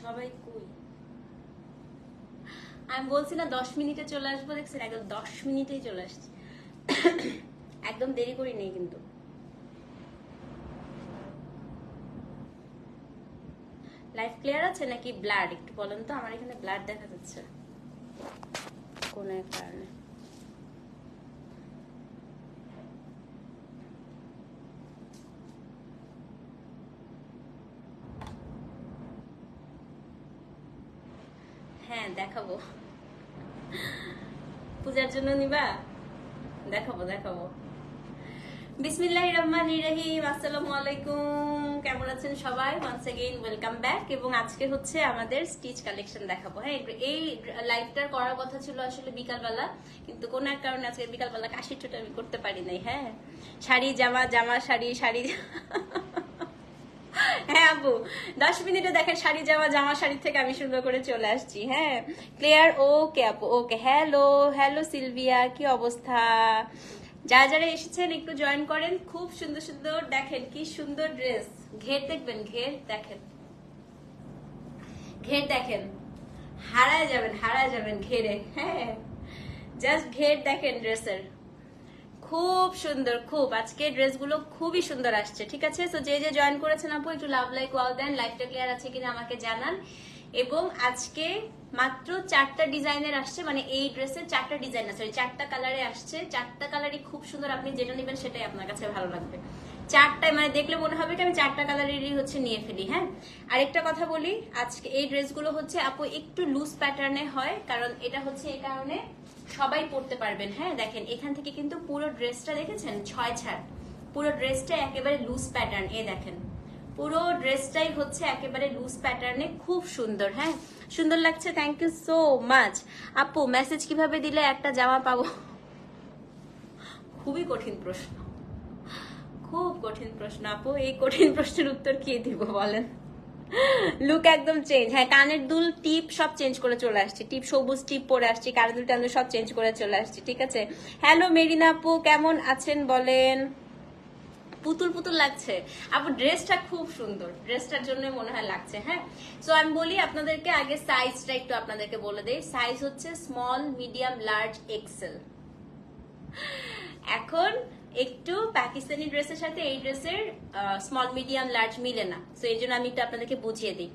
সবাই কই? আমি বলছি না দশ মিনিটে চলে আসব, দেখছেন একদম দশ মিনিটেই চলে আসছি। একদম দেরি করি নেই কিন্তু। লাইফ ক্লিয়ার আছে নাকি ব্লাড একটু বলেন তো, আমার এখানে ব্লাড দেখা যাচ্ছে। কোন এক কারণে। হ্যাঁ দেখাবো। পূজার জন্য নিবা? দেখাবো দেখাবো। বিসমিল্লাহ রহমান রহিম, আসসালামু আলাইকুম। কেমন আছেন সবাই? ওয়ান্স এগেইন ওয়েলকাম ব্যাক এবং আজকে হচ্ছে আমাদের স্টিচ কালেকশন দেখাবো। হ্যাঁ এই লাইভটার করার কথা ছিল আসলে বিকালবেলা, কিন্তু কোনো এক কারণে আজকে বিকালবেলা কাশির চোট আমি করতে পারি নাই হ্যাঁ। শাড়ি, জামা জামা, শাড়ি শাড়ি। হ্যাঁ আপু দশ মিনিটে দেখেন শাড়ি জামা জামা শাড়ি থেকে আমি সুন্দর করে চলে আসছি হ্যাঁ। ক্লিয়ার ওকে আপু ওকে হ্যালো হ্যালো সিলভিয়া কি অবস্থা? যারা যারা এসেছেন একটু জয়েন করেন। খুব সুন্দর সুন্দর, দেখেন কি সুন্দর ড্রেস ঘের দেখবেন, ঘের দেখেন। ঘের দেখেন। হারায় যাবেন হারায় যাবেন ঘেরে হ্যাঁ। জাস্ট ঘের দেখেন ড্রেসের খুব সুন্দর, খুব। আজকে ড্রেসগুলো খুবই সুন্দর আসছে, ঠিক আছে? তো যে যে জয়েন করেছেন আপু, একটু লাভ লাইক ওয়াল দেন লাইফটা ক্লিয়ার আছে কিনা আমাকে জানান। এবং আজকে মাত্র চারটা ডিজাইনের আসছে মানে এই ড্রেসের চারটা ডিজাইন আছে চারটা কালারে আসছে। চারটা কালারই খুব সুন্দর, আপনি যেটা নেবেন সেটাই আপনার কাছে ভালো লাগবে। চারটায় মানে দেখলে মনে হবে কি আমি চারটা কালারেরই হচ্ছে নিয়ে ফেলি হ্যাঁ? আরেকটা কথা বলি, আজকে এই ড্রেসগুলো হচ্ছে আপু একটু লুজ প্যাটার্নে হয়, কারণ এটা হচ্ছে এই কারণে সবাই পড়তে পারবেন হ্যাঁ? দেখেন, এখান থেকে কিন্তু পুরো ড্রেসটা দেখেছেন? ছয় ছাড়। পুরো ড্রেসটা একেবারে লুজ প্যাটার্ন এ দেখেন। পুরো ড্রেসটাই হচ্ছে একেবারে লুজ প্যাটার্নে খুব সুন্দর হ্যাঁ? সুন্দর লাগছে থ্যাংক ইউ সো মাচ আপু মেসেজ কীভাবে দিলে একটা জামা পাবো? খুবই কঠিন প্রশ্ন। খুব কঠিন প্রশ্ন, আপু। এই কঠিন প্রশ্নের উত্তর কি দিব বলেন? লুক একদম চেঞ্জ হ্যাঁ কানের দুল টিপ সব চেঞ্জ করে চলে আসছি। টিপ সবুজ টিপ পরে আসছি, কানের দুল টানের সব চেঞ্জ করে চলে আসছি, ঠিক আছে? হ্যালো মেরিনা আপু, কেমন আছেন বলেন? পুতুল পুতুল লাগছে। আপু ড্রেসটা খুব সুন্দর। ড্রেসটার জন্য মনে হয় লাগছে হ্যাঁ? সো আমি বলি আপনাদেরকে আগে সাইজটা একটু আপনাদেরকে বলে দেই। সাইজ হচ্ছে স্মল মিডিয়াম লার্জ এক্সেল এখন একটু পাকিস্তানি ড্রেসের সাথে এই ড্রেসের স্মল মিডিয়াম লার্জ মিলে না। তো এই জন্য আমি একটু আপনাদেরকে বুঝিয়ে দিই।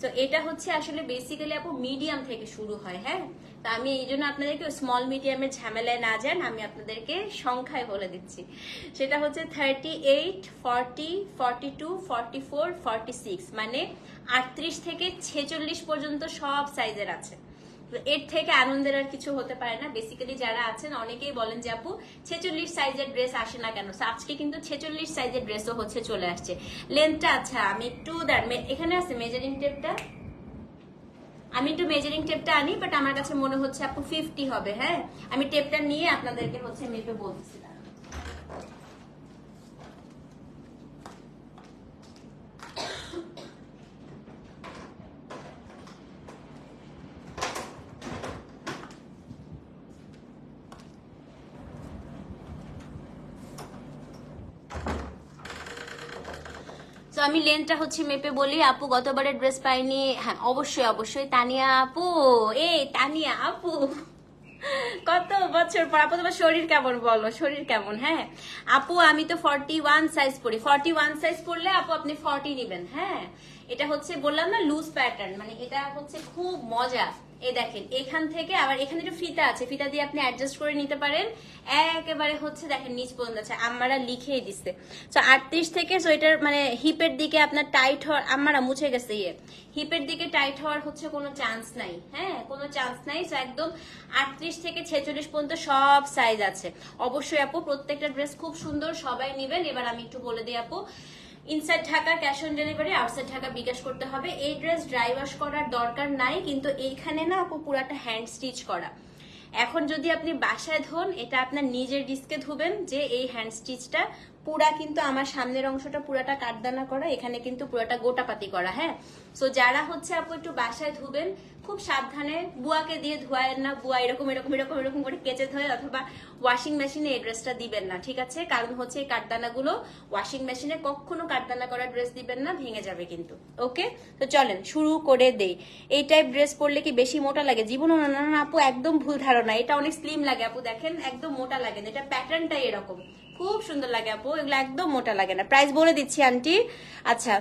তো এটা হচ্ছে আসলে বেসিক্যালি আপু মিডিয়াম থেকে শুরু হয় হ্যাঁ? তো আমি এই জন্য আপনাদেরকে স্মল মিডিয়ামের ঝামেলায় না যান, আমি আপনাদেরকে সংখ্যায় বলে দিচ্ছি। সেটা হচ্ছে thirty eight forty forty two forty four forty six মানে আটত্রিশ থেকে ছেচল্লিশ পর্যন্ত সব সাইজের আছে। এর থেকে আনন্দের আর কিছু হতে পারে না। বেসিক্যালি যারা আছেন, অনেকেই বলেন যে, আপু, ছেচল্লিশ সাইজের ড্রেস আসে না কেন? আজকে কিন্তু ছেচল্লিশ সাইজের ড্রেসও হচ্ছে, চলে আসছে। লেন্থটা আচ্ছা আমি একটু এখানে আছে মেজারিং টেপটা আমি একটু মেজারিং টেপটা আনি বাট আমার কাছে মনে হচ্ছে, আপু ফিফটি হবে। হ্যাঁ? আমি টেপটা নিয়ে আপনাদেরকে হচ্ছে মেপে বলতেছি দাঁড়ান। তো আমি লেনটা হচ্ছে মেপে বলি, আপু গতবারের ড্রেস পাইনি। হ্যাঁ অবশ্যই অবশ্যই। তানিয়া আপু, এই তানিয়া আপু। কত বছর পর, আপু তোমার শরীর কেমন বলো? শরীর কেমন হ্যাঁ? আপু, আমি তো ফর্টি ওয়ান সাইজ পরি। ফর্টি ওয়ান সাইজ পরলে আপু আপনি ফর্টি নিবেন হ্যাঁ? এটা হচ্ছে বললাম না লুজ প্যাটার্ন মানে এটা হচ্ছে খুব মজা। এই দেখেন, এখান থেকে আবার এখানে একটু ফিতা আছে, ফিতা দিয়ে আপনি অ্যাডজাস্ট করে নিতে পারেন। একেবারে হচ্ছে দেখেন, নিচ পর্যন্ত আছে। আমরা লিখেই দিচ্ছে তো আটত্রিশ থেকে এটার মানে হিপের দিকে আপনার টাইট হওয়ার আমরা মুছে গেছে ইয়ে। হিপের দিকে টাইট হওয়ার হচ্ছে কোনো চান্স নাই। হ্যাঁ কোনো চান্স নাই। তো একদম আটত্রিশ থেকে ছেচল্লিশ পর্যন্ত সব সাইজ আছে। অবশ্যই আপু, প্রত্যেকটা ড্রেস খুব সুন্দর, সবাই নেবেন। এবার আমি একটু বলে দিই আপু। Inside Dhaka cash on delivery outside Dhaka bKash করতে হবে। এই ড্রেস ড্রাই ওয়াশ করার দরকার নাই, কিন্তু এইখানে না আপু পুরাটা হ্যান্ড স্টিচ করা। এখন যদি আপনি বাসায় ধোন, এটা আপনার নিজের ডিস্কে ধুবেন যে এই হ্যান্ড স্টিচটা পুরা কিন্তু আমার সামনের অংশটা পুরাটা কাটদানা করা এখানে কিন্তু পুরাটা গোটাপাতি করা হ্যাঁ? সো যারা হচ্ছে আপু একটু বাসায় ধুবেন খুব সাবধানে বুয়াকে দিয়ে ধোয়ায়েন না বুয়া এরকম এরকম এরকম এরকম করে কেচে ধোয় অথবা ওয়াশিং মেশিনে এই ড্রেসটা দিবেন না ঠিক আছে? কারণ হচ্ছে এই কাঠদানাগুলো ওয়াশিং মেশিনে কখনো কাঠদানা করা ড্রেস দিবেন না ভেঙে যাবে কিন্তু ওকে তো চলেন শুরু করে দেই। এই টাইপ ড্রেস পরলে কি বেশি মোটা লাগে? জীবনও না না না, আপু একদম ভুল ধারণা। এটা অনেক স্লিম লাগে আপু দেখেন একদম মোটা লাগে না। এটা প্যাটার্নটাই এরকম। খুব সুন্দর লাগে আপু, এগুলো একদম মোটা লাগে না। প্রাইস বলে দিচ্ছি আন্টি আচ্ছা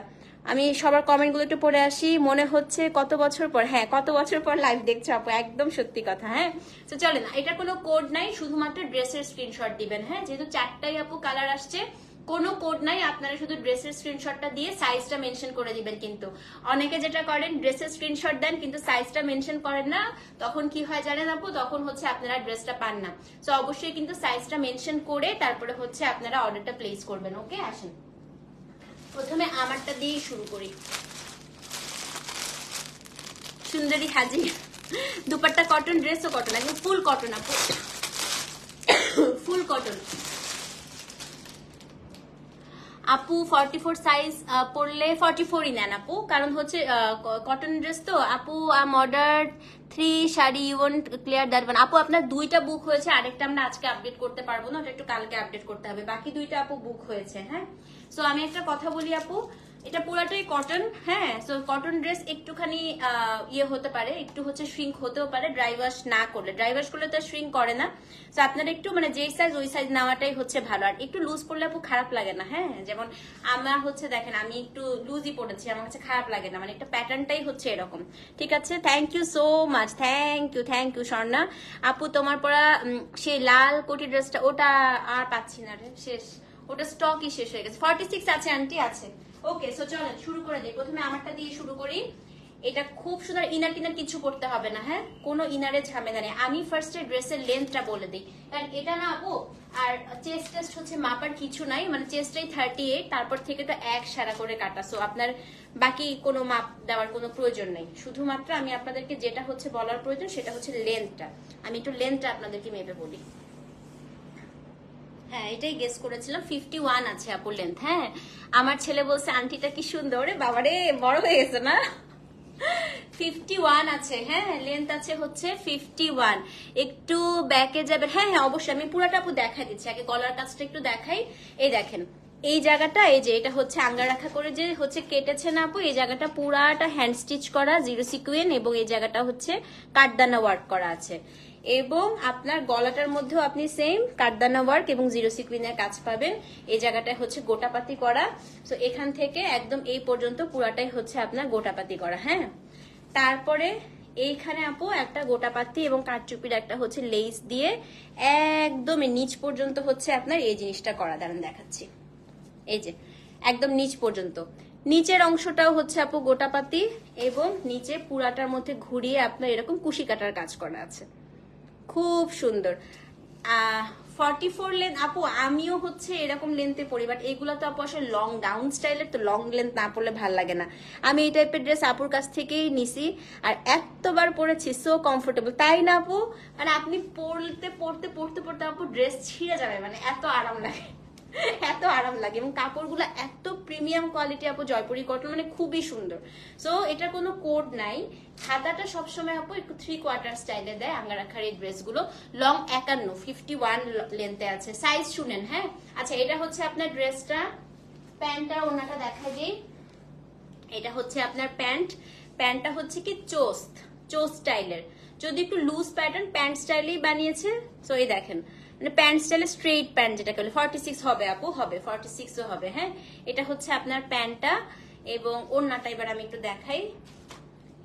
আমি সবার কমেন্টগুলো একটু পড়ে আসি। মনে হচ্ছে কত বছর পর হ্যাঁ কত বছর পর লাইভ দেখছ আপু, একদম সত্যি কথা হ্যাঁ? তো চলেন এটা কোনো কোড নাই, শুধুমাত্র ড্রেসের স্ক্রিনশট দিবেন হ্যাঁ? যেহেতু চারটাই আপু কালার আসছে কোনো কোড নাই, আপনারা শুধু ড্রেসের স্ক্রিনশটটা দিয়ে সাইজটা মেনশন করে দিবেন কিন্তু। অনেকে যেটা করেন ড্রেসের স্ক্রিনশট দেন, কিন্তু সাইজটা মেনশন করেন না। তখন কি হয় জানেন আপু? তখন হচ্ছে আপনারা ড্রেসটা পান না। তো অবশ্যই কিন্তু সাইজটা মেনশন করে তারপরে হচ্ছে আপনারা অর্ডারটা প্লেস করবেন ওকে আসেন। প্রথমে আমারটা দিয়েই শুরু করি। সুন্দরী হাজি দুপাট্টা কটন ড্রেসও কটন একদম ফুল কটন আপু। ফুল কটন আপু ফর্টি ফোর সাইজ পরলে ফর্টি ফোরই নেন আপু। কারণ হচ্ছে কটন ড্রেস তো, আপু আম অর্ডার থ্রি শাড়ি ইউন ক্লিয়ার দ্যাট ওয়ান আপু, আপনার দুইটা বুক হয়েছে, আরেকটা আমরা আজকে আপডেট করতে পারব না, ওটা একটু কালকে আপডেট করতে হবে। বাকি দুইটা আপু বুক হয়েছে হ্যাঁ? সো আমি একটা কথা বলি আপু এটা পুরাটাই কটন হ্যাঁ? সো কটন ড্রেস একটুখানি ইয়ে হতে পারে, একটু হচ্ছে শ্রিঙ্ক হতেও পারে ড্রাই ওয়াশ না করলে। ড্রাই ওয়াশ করলে তো শ্রিঙ্ক করে না। তো আপনারা একটু মানে যেই সাইজ ওই সাইজ নেওয়াটাই হচ্ছে ভালো। আর একটু লুজ পড়লে আপু খারাপ লাগে না হ্যাঁ? যেমন আমার হচ্ছে, দেখেন, আমি একটু লুজই পড়েছি আমার কাছে খারাপ লাগে না। মানে একটা প্যাটার্নটাই হচ্ছে এরকম। ঠিক আছে? Thank you so much thank you thank you Swarna. আপু, তোমার পরা সেই লাল কোটি ড্রেসটা ওটা আর পাচ্ছি না রে, শেষ। ওটা স্টকই শেষ হয়ে গেছে। ফর্টি সিক্স আছে আন্টি আছে। ওকে সো চলেন শুরু করে দিই। প্রথমে আমারটা দিয়ে শুরু করি। এটা খুব সুন্দর ইনার টিনার কিছু করতে হবে না হ্যাঁ? কোনো ইনারের ঝামেলা নেই। আমি ফার্স্টে ড্রেসের লেন্থটা বলে দিই। কারণ এটা না আপু আর চেস্ট টেস্ট হচ্ছে মাপার কিছু নাই। মানে চেস্টটাই থার্টি এইট তারপর থেকে তো এক সারা করে কাটা। সো আপনার বাকি কোনো মাপ দেওয়ার কোনো প্রয়োজন নেই। শুধুমাত্র আমি আপনাদেরকে যেটা হচ্ছে বলার প্রয়োজন, সেটা হচ্ছে লেন্থটা আমি একটু লেন্থটা আপনাদেরকে মেপে বলি। হ্যাঁ এটাই গেস করেছিলাম। ফিফটি ওয়ান আছে আপুর লেন্থ হ্যাঁ? আমার ছেলে বলছে, আন্টিটা কি সুন্দর? রে বাবারে, বড় হয়ে গেছে না? ফিফটি ওয়ান আছে হ্যাঁ? লেন্থ আছে হচ্ছে ফিফটি ওয়ান একটু ব্যাকে যাবে হ্যাঁ হ্যাঁ অবশ্যই, আমি পুরাটা আপু দেখা দিচ্ছি। আগে গলার কাজটা একটু দেখাই। এই দেখেন, এই জায়গাটা, এই যে, এটা হচ্ছে আঙ্গা রাখা করে যে হচ্ছে কেটেছে না আপু, এই জায়গাটা পুরাটা হ্যান্ড স্টিচ করা জিরো সিকুয়েন এবং এই জায়গাটা হচ্ছে কাঠদানা ওয়ার্ক করা আছে। এবং আপনার গলাটার মধ্যেও আপনি সেম কাঠদানা ওয়ার্ক এবং জিরো সিকুইনের কাজ পাবেন। এই জায়গাটায় হচ্ছে গোটাপাতি করা। তো এখান থেকে একদম এই পর্যন্ত পুরাটাই হচ্ছে আপনার গোটাপাতি করা হ্যাঁ? তারপরে এইখানে আপু একটা গোটাপাতি এবং কাঠচুপির একটা হচ্ছে লেস দিয়ে একদম নিচ পর্যন্ত হচ্ছে আপনার এই জিনিসটা করা। দাঁড়ান দেখাচ্ছি। এই যে, একদম নিচ পর্যন্ত। নিচের অংশটাও হচ্ছে আপু গোটাপাতি এবং নিচে পুরাটার মধ্যে ঘুরিয়ে আপনার এরকম কুশি কাটার কাজ করা আছে। খুব সুন্দর। ফর্টি ফোর লেন্থ আপু, আমিও হচ্ছে এরকম লেন্থে পরি বাট এগুলো তো আপু আসলে লং ডাউন স্টাইলের তো লং লেন্থ না পড়লে ভালো লাগে না। আমি এই টাইপের ড্রেস আপুর কাছ থেকেই নিছি, আর এতবার পরেছি সো কমফোর্টেবল তাই না আপু? মানে আপনি পরতে পড়তে পড়তে পড়তে আপু ড্রেস ছিঁড়ে যাবে মানে এত আরাম লাগে। এত আরাম লাগে এবং কাপড়গুলো এত প্রিমিয়াম কোয়ালিটি আপু জয়পুরি কটন মানে খুবই সুন্দর। সো এটার কোনো কোড নাই। খাতাটা সবসময় আপু একটু থ্রি কোয়ার্টার স্টাইলে দেয় আঙ্গা রাখার এই ড্রেসগুলো লং একান্ন ফিফটি ওয়ান লেন্থে আছে। সাইজ শুনেন হ্যাঁ? আচ্ছা এটা হচ্ছে আপনার ড্রেসটা প্যান্টটা ওনাটা দেখা দিই। এটা হচ্ছে আপনার প্যান্ট প্যান্টটা হচ্ছে কি চোস্ত চোস স্টাইলের যদি একটু লুজ প্যাটার্ন প্যান্ট স্টাইলেই বানিয়েছে সো এই দেখেন। মানে প্যান্ট স্টাইলে স্ট্রেইট প্যান্ট যেটা বলে ফর্টি সিক্স হবে আপু, হবে ফর্টি সিক্সও হবে হ্যাঁ? এটা হচ্ছে আপনার প্যান্টটা এবং ওড়নাটা এবার আমি একটু দেখাই।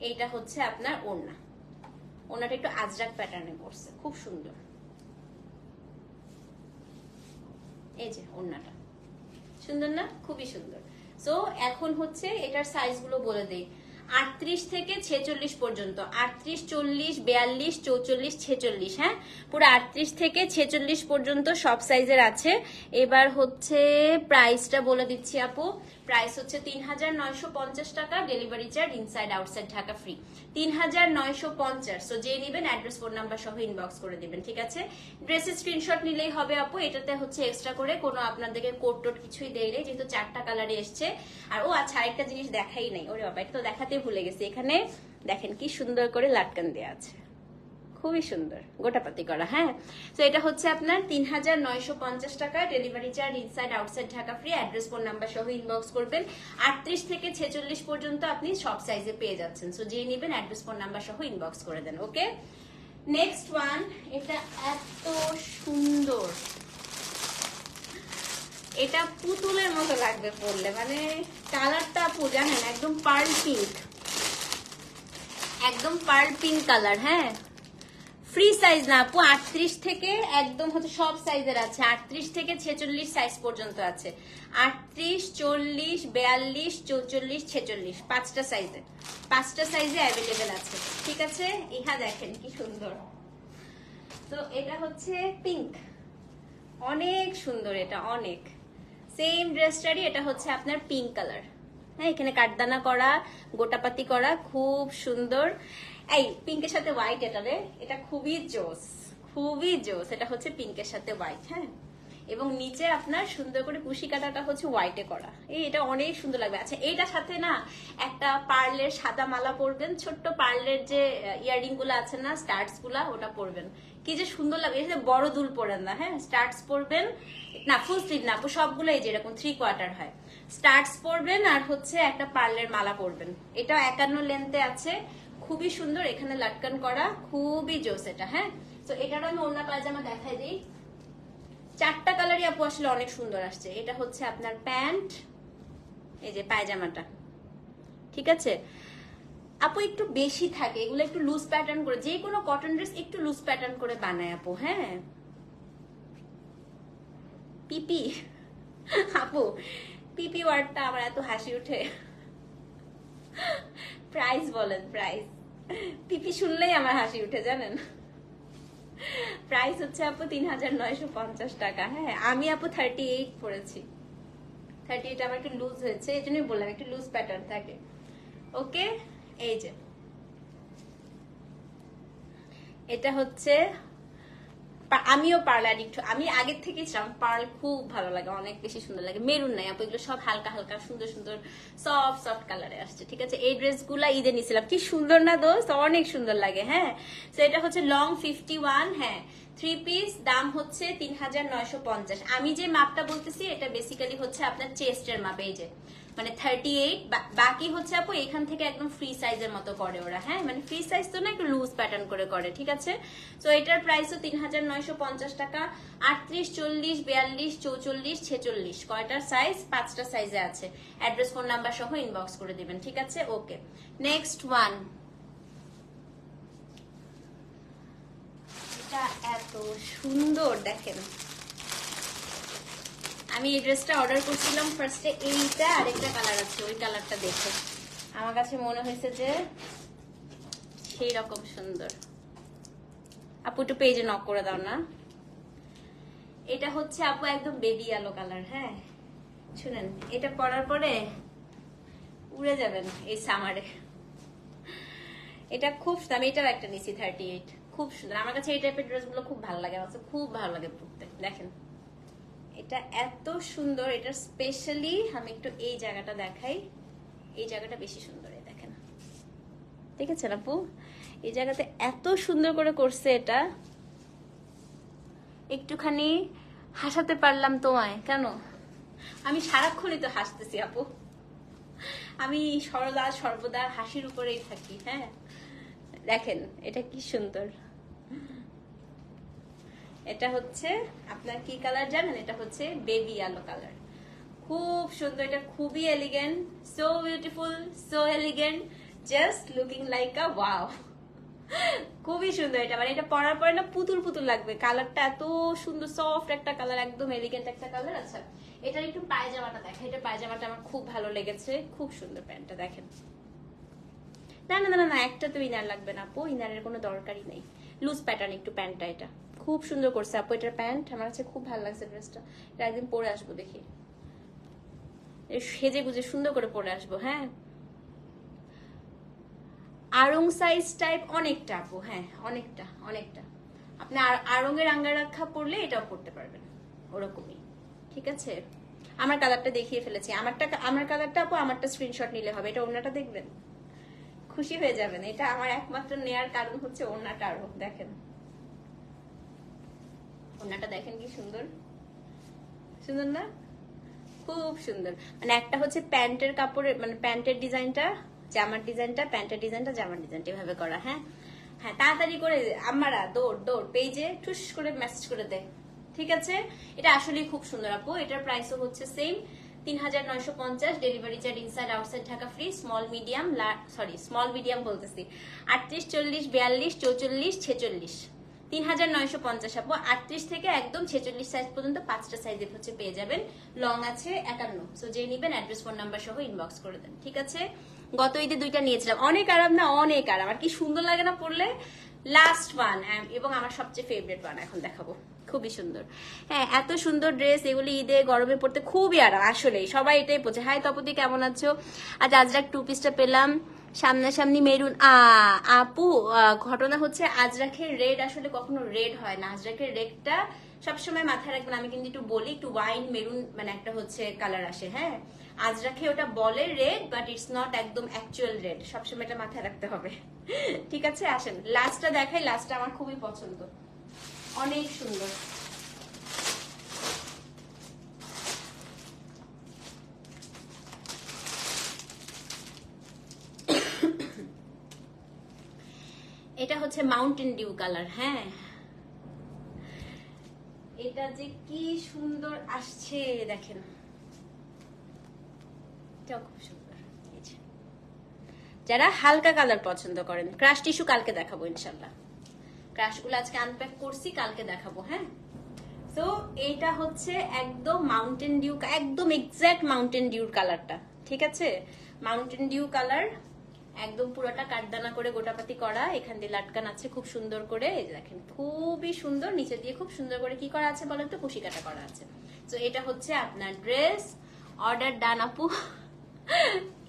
এইটা হচ্ছে আপনার ওড়না। ওড়নাটা একটু আজরাক প্যাটার্নে করছে, খুব সুন্দর। এই যে ওড়নাটা। সুন্দর না? খুবই সুন্দর। সো এখন হচ্ছে এটার সাইজগুলো বলে দেই। আটত্রিশ থেকে ছেচল্লিশ পর্যন্ত। আটত্রিশ, চল্লিশ, বিয়াল্লিশ, চৌচল্লিশ, ছেচল্লিশ হ্যাঁ? পুরো আটত্রিশ থেকে ছেচল্লিশ পর্যন্ত সব সাইজের আছে। এবার হচ্ছে প্রাইসটা বলে দিচ্ছি আপু। প্রাইস হচ্ছে তিন হাজার নয়শো পঞ্চাশ টাকা, delivery charge inside, outside, Dhaka free. তিন হাজার নয়শো পঞ্চাশ। তো যে নেবেন অ্যাড্রেস, ফোন নাম্বার সহ ইনবক্স করে দিবেন, ঠিক আছে? ড্রেসের স্ক্রিনশট নিলেই হবে আপু। এটাতে হচ্ছে এক্সট্রা করে কোনো আপনাদেরকে কোট টোট কিছুই দেয় নেই, যেহেতু চারটা কালারে এসছে। আর ও আচ্ছা আরেকটা জিনিস দেখাই নাই। ওরে বাবা, এটা তো দেখাতে ভুলে গেছি। এখানে দেখেন কি সুন্দর করে লাটকান দেওয়া আছে। খুবই সুন্দর গোটাপাতি করা হ্যাঁ? তো এটা হচ্ছে আপনার তিন হাজার নয়শো পঞ্চাশ টাকা। Delivery charge inside outside Dhaka free address phone number সহ ইনবক্স করবেন। আটত্রিশ থেকে ছেচল্লিশ পর্যন্ত আপনি সব সাইজে পেয়ে যাচ্ছেন। সো যেই নেবেন অ্যাড্রেস ফোন নাম্বার সহ ইনবক্স করে দেন ওকে নেক্সট ওয়ান এটা এত সুন্দর। এটা পুতুলের মতো লাগবে পরলে মানে কালারটা আপু জানেন, একদম পার্ল পিঙ্ক। একদম পার্ল পিঙ্ক কালার হ্যাঁ? ফ্রি সাইজ না আপু, আটত্রিশ থেকে একদম হচ্ছে সব সাইজের আছে। আটত্রিশ থেকে ছেচল্লিশ সাইজ পর্যন্ত আছে। আটত্রিশ, চল্লিশ, বিয়াল্লিশ, চৌচল্লিশ, ছেচল্লিশ, পাঁচটা সাইজে। পাঁচটা সাইজে অ্যাভেলেবেল আছে। ঠিক আছে? ইহা দেখেন কি সুন্দর। তো এটা হচ্ছে পিঙ্ক। অনেক সুন্দর এটা, অনেক। সেম ড্রেসটারই এটা হচ্ছে আপনার পিঙ্ক কালার হ্যাঁ এখানে কাঠদানা করা, গোটাপাতি করা, খুব সুন্দর। এই পিঙ্কের সাথে হোয়াইট এটা রে, এটা খুবই জোস খুবই জোস। এটা হচ্ছে পিঙ্কের সাথে হোয়াইট হ্যাঁ। এবং নিচে আপনার সুন্দর করে কুশি কাটাটা হচ্ছে হোয়াইটে করা। এই, এটা অনেক সুন্দর লাগবে। আচ্ছা এইটার সাথে না একটা পার্লের সাদা মালা পরবেন। ছোট্ট পার্লের যে ইয়ারিংগুলো আছে না স্টার্টসগুলা, ওটা পরবেন। কি যে সুন্দর লাগবে এই যে বড় দুল পরেন না হ্যাঁ? স্টার্টস পরবেন না ফুল স্লিভ না আপু সবগুলো এই যে এরকম থ্রি কোয়ার্টার হয়। স্টার্টস পরবেন আর হচ্ছে একটা পার্লের মালা পরবেন এটা একান্ন লেন্থে আছে, খুবই সুন্দর, এখানে লাটকান করা, খুবই জোস এটা হ্যাঁ? তো এটার আমি অন্য পায়জামা দেখাই দিই। চারটা কালারই আপু আসলে অনেক সুন্দর আসছে। এটা হচ্ছে আপনার প্যান্ট, এই যে পায়জামাটা। ঠিক আছে? আপু একটু বেশি থাকে, এগুলো একটু লুজ প্যাটার্ন করে, যে কোনো কটন ড্রেস একটু লুজ প্যাটার্ন করে বানায় আপু হ্যাঁ? পিপি, আপু, পিপি ওয়ার্ডটা আমার এত হাসি উঠে। প্রাইস বলেন প্রাইস পিপি শুনলেই আমার হাসি উঠে, জানেন? প্রাইস হচ্ছে আপু তিন হাজার নয়শো পঞ্চাশ টাকা হ্যাঁ? আমি আপু থার্টি এইট পড়েছি। থার্টি এইট আমার একটু লুজ হয়েছে, এই জন্যই বললাম, একটু লুজ প্যাটার্ন থাকে। ওকে এই যে। এটা হচ্ছে আমিও পার্ল অ্যাডিক্ট আমি আগের থেকেই ছিলাম, পার্ল খুব ভালো লাগে, অনেক বেশি সুন্দর লাগে। মেরুন নাই, আপু, এগুলো সব হালকা হালকা, সুন্দর সুন্দর সফট সফট কালারে আসছে, ঠিক আছে? এই ড্রেসগুলা ঈদে নিয়েছিলাম কি সুন্দর না দোস্ত? অনেক সুন্দর লাগে হ্যাঁ? তো এটা হচ্ছে লং ফিফটি ওয়ান হ্যাঁ? থ্রি পিস দাম হচ্ছে তিন হাজার নয়শো পঞ্চাশ। আমি যে মাপটা বলতেছি, এটা বেসিক্যালি হচ্ছে আপনার চেস্টের মাপ, এই যে। মানে থার্টি এইট বাকি হচ্ছে আপু এখান থেকে একদম ফ্রি সাইজের মতো করে ওরা হ্যাঁ? মানে ফ্রি সাইজ তো না, একটু লুজ প্যাটার্ন করে করে, ঠিক আছে? তো এটার প্রাইসও তিন হাজার নয়শো পঞ্চাশ টাকা, আটত্রিশ, চল্লিশ, বিয়াল্লিশ, চৌচল্লিশ, ছেচল্লিশ। কয়টার সাইজ পাঁচটা সাইজে আছে। অ্যাড্রেস ফোন নাম্বার সহ ইনবক্স করে দিবেন, ঠিক আছে? ওকে নেক্সট ওয়ান এটা এত সুন্দর, দেখেন। আমি এই ড্রেসটা অর্ডার করছিলাম ফার্স্টে এইটা আর একটা কালার আছে, ওই কালারটা দেখে। আমার কাছে মনে হয়েছে যে সেই রকম সুন্দর। আপু একটু পেজে নক করে দাও না। এটা হচ্ছে আপু একদম বেবি আলো কালার হ্যাঁ? শুনেন, এটা পরার পরে উড়ে যাবেন এই সামারে এটা খুব আমি এটাও একটা নিছি থার্টি এইট খুব সুন্দর, আমার কাছে এই টাইপের ড্রেসগুলো খুব ভালো লাগে, আমার খুব ভালো লাগে পড়তে দেখেন। এটা এত সুন্দর, এটা স্পেশালি আমি একটু এই জায়গাটা দেখাই। এই জায়গাটা বেশি সুন্দর, এই দেখেন। দেখেছেন আপু? এই জায়গাতে এত সুন্দর করে করছে এটা। একটুখানি হাসাতে পারলাম তোমায়, কেন? আমি সারাক্ষণই তো হাসতেছি আপু। আমি সরদা সর্বদা হাসির উপরেই থাকি হ্যাঁ? দেখেন, এটা কি সুন্দর। এটা হচ্ছে আপনার কি কালার জানেন? এটা হচ্ছে বেবি আলো কালার খুব সুন্দর এটা খুবই elegant so beautiful so elegant just looking like a wow খুবই সুন্দর এটা মানে এটা পরার পরে না পুতুল পুতুল লাগবে। কালারটা এত সুন্দর সফট একটা কালার একদম এলিগেন্ট একটা কালার আচ্ছা এটার একটু পায়জামাটা দেখেন। এটা পায়জামাটা আমার খুব ভালো লেগেছে। খুব সুন্দর প্যান্টটা দেখেন। না না না না, না একটা তো ইনার লাগবে না আপু। ইনারের কোনো দরকারই নেই। লুজ প্যাটার্ন একটু প্যান্টটা এটা। খুব সুন্দর করছে। আপু, এটার প্যান্ট, আমার কাছে খুব ভালো লাগছে ড্রেসটা। এটা একদিন পরে আসব দেখি। সেজে গুজে সুন্দর করে পরে আসব হ্যাঁ? আড়ং সাইজ টাইপ অনেকটা, আপু হ্যাঁ অনেকটা অনেকটা। আপনি আর- আড়ংয়ের আঙ্গারাক্ষা পরলে এটাও পরতে পারবেন, ওরকমই। ঠিক আছে? আমার কালারটা দেখিয়ে ফেলেছি। আমারটা, আমার কালারটা আপু, আমারটা স্ক্রিনশট নিলে হবে। এটা অন্যটা দেখবেন? খুশি হয়ে যাবেন। এটা আমার একমাত্র নেয়ার কারণ হচ্ছে ওড়নাটা আরও দেখেন। ওড়নাটা দেখেন কি সুন্দর। সুন্দর না? খুব সুন্দর। মানে একটা হচ্ছে প্যান্টের কাপড়ের মানে প্যান্টের ডিজাইনটা, জামার ডিজাইনটা, প্যান্টের ডিজাইনটা, জামার ডিজাইনটা, এভাবে করা হ্যাঁ? হ্যাঁ তাড়াতাড়ি করে আমারা দৌড় দৌড় পেজে ঠুস করে মেসেজ করে দেয় ঠিক আছে? এটা আসলেই খুব সুন্দর আপু, এটার প্রাইসও হচ্ছে সেম তিন হাজার নয়শো পঞ্চাশ delivery charge inside outside Dhaka free small medium sorry small medium বলতেছি, আটত্রিশ, চল্লিশ, বিয়াল্লিশ, চৌচল্লিশ, ছেচল্লিশ। তিন হাজার নয়শো পঞ্চাশ আপু। আটত্রিশ থেকে একদম ছেচল্লিশ সাইজ পর্যন্ত পাঁচটা সাইজের হচ্ছে পেয়ে যাবেন। লং আছে একান্ন। সো যে নিবেন অ্যাড্রেস ফোন নাম্বার সহ ইনবক্স করে দেন। ঠিক আছে? গত ঈদে দুইটা নিয়েছিলাম। অনেক আরাম না, অনেক আরাম। আর কি সুন্দর লাগে না পড়লে লাস্ট ওয়ান এবং আমার সবচেয়ে ফেভারিট ওয়ান এখন দেখাবো। খুবই সুন্দর। হ্যাঁ এত সুন্দর ড্রেস এগুলি ঈদে, গরমে পড়তে খুবই আরাম। আসলেই, সবাই এটাই পড়ছে হাই তপতি, কেমন আছো? আজ আজরাক টু পিসটা পেলাম। সামনাসামনি মেরুন আ, আপু ঘটনা হচ্ছে আজরাখের রেড আসলে কখনো রেড হয় না। আজরাখের রেডটা সবসময় মাথায় রাখবেন, আমি কিন্তু একটু বলি, একটু ওয়াইন মেরুন মানে একটা হচ্ছে কালার আসে হ্যাঁ? আজরাখে ওটা বলে রেড বাট ইটস নট একদম অ্যাকচুয়াল রেড, সবসময় এটা মাথায় রাখতে হবে। ঠিক আছে, আসেন। লাস্টটা দেখাই লাস্টটা আমার খুবই পছন্দ। অনেক সুন্দর। এটা হচ্ছে মাউন্টেন ডিউ কালার হ্যাঁ। এটা যে কি সুন্দর আসছে, দেখেন। যারা হালকা কালার পছন্দ করেন ক্রাশ টিস্যু কালকে দেখাবো ইনশাল্লাহ ক্রাশগুলো আজকে আনপ্যাক করছি, কালকে দেখাবো হ্যাঁ। তো এটা হচ্ছে একদম মাউন্টেন ডিউ একদম এক্সাক্ট মাউন্টেন ডিউর কালারটা ঠিক আছে? মাউন্টেন ডিউ কালার একদম পুরোটা কাঠদানা করে গোটাপাতি করা, এখান দিয়ে লাটকান আছে খুব সুন্দর করে, এই দেখেন, খুবই সুন্দর, নিচে দিয়ে খুব সুন্দর করে কি করা আছে বলেন তো কুশি কাটা করা আছে। তো এটা হচ্ছে আপনার ড্রেস অর্ডার ডান আপু।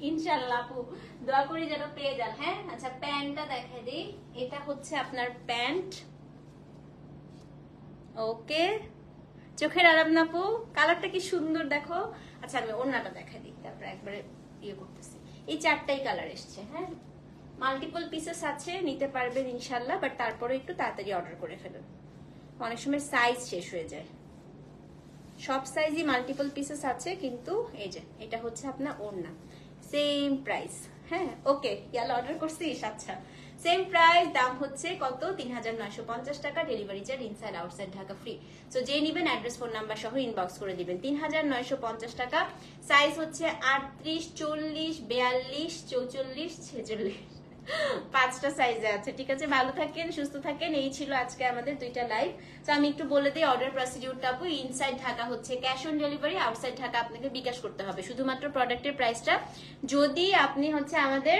ইনশাল্লাহ আপু, দোয়া করি যেন পেয়ে যান হ্যাঁ? আচ্ছা প্যান্টটা দেখাই দিই। এটা হচ্ছে আপনার প্যান্ট। ওকে। চোখের আরাম না, আপু? কালারটা কি সুন্দর, দেখো। আচ্ছা আমি ওড়নাটা দেখাই দিই, তারপরে একবারে ইয়ে করতেছি। এই চারটাই কালার এসছে হ্যাঁ? মাল্টিপল পিসেস আছে, নিতে পারবেন ইনশাল্লাহ বাট তারপরে একটু তাড়াতাড়ি অর্ডার করে ফেলুন। অনেক সময় সাইজ শেষ হয়ে যায়। সব সাইজই মাল্টিপল পিসেস আছে, কিন্তু এই যে, এটা হচ্ছে আপনার ওড়না। সেম প্রাইস হ্যাঁ? ওকে ইয়াল অর্ডার করছিস? আচ্ছা। সেম প্রাইস দাম হচ্ছে কত? তিন হাজার নয়শো পঞ্চাশ টাকা delivery charge inside outside Dhaka free so যে নিবেন অ্যাড্রেস ফোন নাম্বার সহ ইনবক্স করে দিবেন। তিন হাজার নয়শো পঞ্চাশ টাকা সাইজ হচ্ছে আটত্রিশ, চল্লিশ, বিয়াল্লিশ, চৌচল্লিশ, ছেচল্লিশ। পাঁচটা সাইজে আছে, ঠিক আছে? ভালো থাকেন, সুস্থ থাকেন। এই ছিল আজকে আমাদের দুইটা লাইভ তো আমি একটু বলে দিই অর্ডার প্রসিডিউরটা আপু ইনসাইড ঢাকা হচ্ছে cash on delivery outside Dhaka আপনাকে বিকাশ করতে হবে। শুধুমাত্র প্রোডাক্টের প্রাইসটা যদি আপনি হচ্ছে আমাদের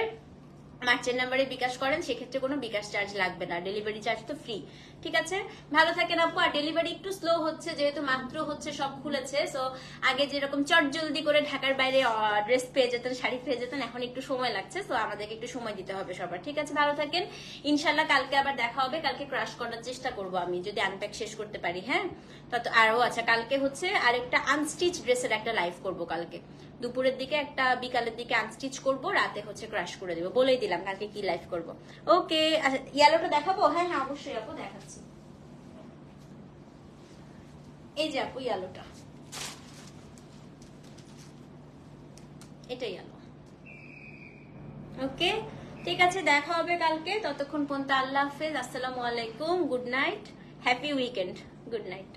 মার্চের নাম্বারে বিকাশ করেন সেক্ষেত্রে কোনো বিকাশ চার্জ লাগবে না। ডেলিভারি চার্জ তো ফ্রি ঠিক আছে? ভালো থাকেন আপু, আর ডেলিভারি একটু স্লো হচ্ছে, যেহেতু মাত্র হচ্ছে সব খুলেছে সো আগে যেরকম চট জলদি করে ঢাকার বাইরে ড্রেস পেয়ে যেতেন, শাড়ি পেয়ে যেতেন, এখন একটু সময় লাগছে তো আমাদেরকে একটু সময় দিতে হবে সবার, ঠিক আছে? ভালো থাকেন। ইনশাল্লাহ কালকে আবার দেখা হবে, কালকে ক্রাশ করার চেষ্টা করব আমি, যদি আনপ্যাক শেষ করতে পারি হ্যাঁ? তত আরও আচ্ছা কালকে হচ্ছে আরেকটা আনস্টিচ ড্রেসের একটা লাইভ করব কালকে। দুপুরের দিকে একটা, বিকালের দিকে আনস্টিচ করব, রাতে হচ্ছে ক্রাশ করে দেবো, বলেই দিলাম কালকে কি লাইভ করব। ওকে আচ্ছা ইয়েলোটা দেখাবো? হ্যাঁ হ্যাঁ অবশ্যই আপু, দেখাচ্ছি। এই যে আপু আলোটা। এটাই আলো। ওকে ঠিক আছে, দেখা হবে কালকে। ততক্ষণ পর্যন্ত আল্লাহ হাফেজ। আসসালামু আলাইকুম। Good night happy weekend good night